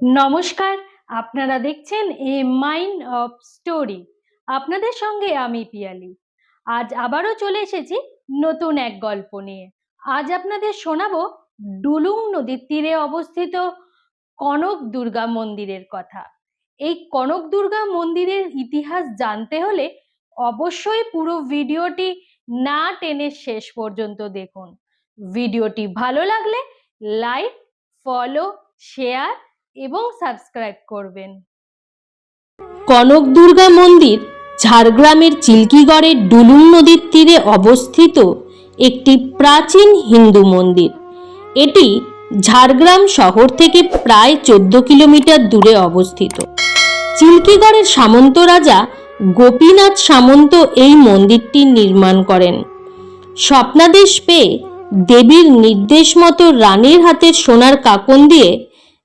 নমস্কার, আপনারা দেখছেন এ মাইন্ড অফ স্টোরি আপনাদের সঙ্গে আমি পিয়ালি। আজ আবারও চলে এসেছি নতুন এক গল্প নিয়ে। আজ আপনাদের শোনাবো ডুলুং নদীর তীরে অবস্থিত কনক দুর্গা মন্দিরের কথা। এই কনক দুর্গা মন্দিরের ইতিহাস জানতে হলে অবশ্যই পুরো ভিডিওটি না টেনে শেষ পর্যন্ত দেখুন। ভিডিওটি ভালো লাগলে লাইক, ফলো, শেয়ার এবং সাবস্ক্রাইব করবেন। কনক দুর্গা মন্দির ঝাড়গ্রামের চিল্কিগড়ের ডুলুং নদীর তীরে অবস্থিত একটি প্রাচীন হিন্দু মন্দির। এটি ঝাড়গ্রাম শহর থেকে প্রায় চোদ্দ কিলোমিটার দূরে অবস্থিত। চিল্কিগড়ের সামন্ত রাজা গোপীনাথ সামন্ত এই মন্দিরটি নির্মাণ করেন। স্বপ্নাদেশ পেয়ে দেবীর নির্দেশ মতো রানীর হাতের সোনার কাকন দিয়ে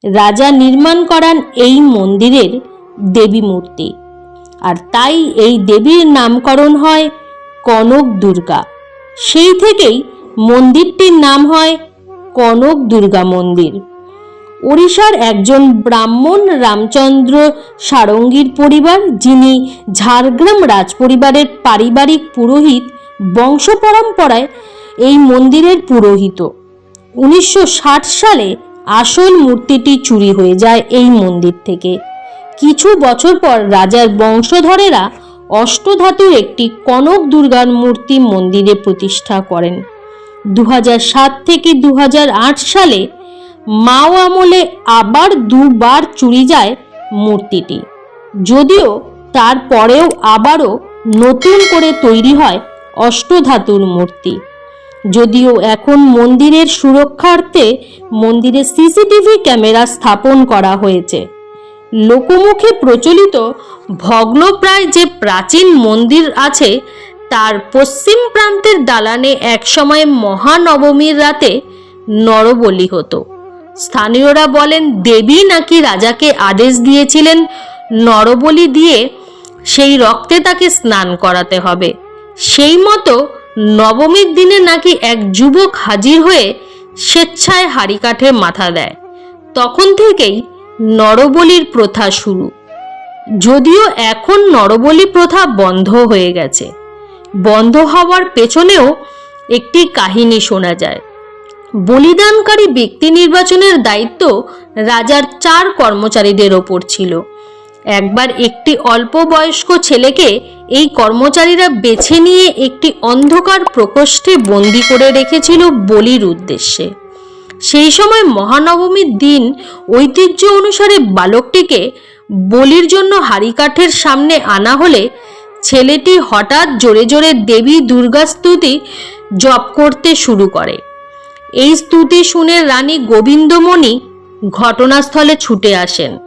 রাজা নির্মাণ করান এই মন্দিরের দেবী মূর্তি। আর তাই এই দেবীর নামকরণ হয় কনক দুর্গা। সেই থেকেই মন্দিরটির নাম হয় কনক দুর্গা মন্দির। ওড়িশার একজন ব্রাহ্মণ রামচন্দ্র সারঙ্গীর পরিবার, যিনি ঝাড়গ্রাম রাজপরিবারের পারিবারিক পুরোহিত বংশ পরম্পরায় এই মন্দিরের পুরোহিত। উনিশশো ষাট সালে আসল মূর্তিটি চুরি হয়ে যায় এই মন্দির থেকে। কিছু বছর পর রাজার বংশধরেরা অষ্টধাতুর একটি কনক দুর্গার মূর্তি মন্দিরে প্রতিষ্ঠা করেন। দু হাজার সাত থেকে দু হাজার আট সালে মাও আমলে আবার দুবার চুরি যায় মূর্তিটি। যদিও তারপরেও আবারও নতুন করে তৈরি হয় অষ্টধাতুর মূর্তি। যদিও এখন মন্দিরের সুরক্ষার্থে মন্দিরে সিসিটিভি ক্যামেরা স্থাপন করা হয়েছে। লোকমুখে প্রচলিত ভগ্নপ্রায় যে প্রাচীন মন্দির আছে, তার পশ্চিম প্রান্তের দালানে একসময় মহানবমীর রাতে নরবলি হতো। স্থানীয়রা বলেন, দেবী নাকি রাজাকে আদেশ দিয়েছিলেন নরবলি দিয়ে সেই রক্তে তাকে স্নান করাতে হবে। সেই মতো নবমীর দিনে নাকি এক যুবক হাজির হয়ে স্বেচ্ছায় হাড়ি কাঠে মাথা দেয়। তখন থেকেই নরবলির প্রথা শুরু। যদিও এখন নরবলি প্রথা বন্ধ হয়ে গেছে। বন্ধ হওয়ার পেছনেও একটি কাহিনী শোনা যায়। বলিদানকারী ব্যক্তি নির্বাচনের দায়িত্ব রাজার চার কর্মচারীদের ওপর ছিল। একবার একটি অল্প বয়স্ক ছেলেকে এই কর্মচারীরা বেছে নিয়ে একটি অন্ধকার প্রকোষ্ঠে বন্দি করে রেখেছিল বলির উদ্দেশ্যে। সেই সময় মহানবমীর দিন ঐতিহ্য অনুসারে বালকটিকে বলির জন্য হাড়িকাঠের সামনে আনা হলে ছেলেটি হঠাৎ জোরে জোরে দেবী দুর্গা স্তুতি জপ করতে শুরু করে। এই স্তুতি শুনে রানী গোবিন্দমণি ঘটনাস্থলে ছুটে আসেন।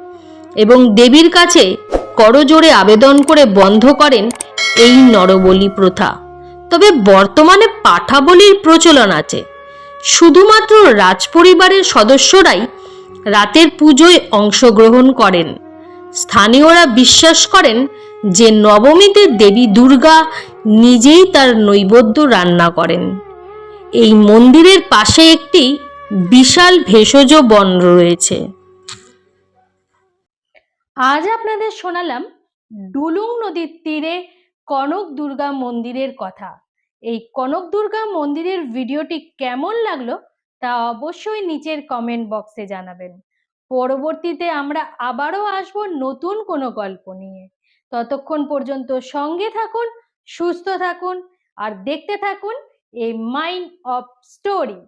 এবং দেবীর কাছে করজোড়ে আবেদন করে বন্ধ করেন এই নরবলি প্রথা। তবে বর্তমানে পাঠাবলির প্রচলন আছে। শুধুমাত্র রাজপরিবারের সদস্যরাই রাতের পুজোয় অংশগ্রহণ করেন। স্থানীয়রা বিশ্বাস করেন যে নবমীতে দেবী দুর্গা নিজেই তার নৈবেদ্য রান্না করেন। এই মন্দিরের পাশে একটি বিশাল ভেষজ বন রয়েছে। আজ আপনাদের শোনালাম ডুলুং নদীর তীরে কনক দুর্গা মন্দিরের কথা। এই কনক দুর্গা মন্দিরের ভিডিওটি কেমন লাগল তা অবশ্যই নিচের কমেন্ট বক্সে জানাবেন। পরবর্তীতে আমরা আবারও আসব নতুন কোনো গল্প নিয়ে। ততক্ষণ পর্যন্ত সঙ্গে থাকুন, সুস্থ থাকুন, আর দেখতে থাকুন এ মাইন্ড অফ স্টোরি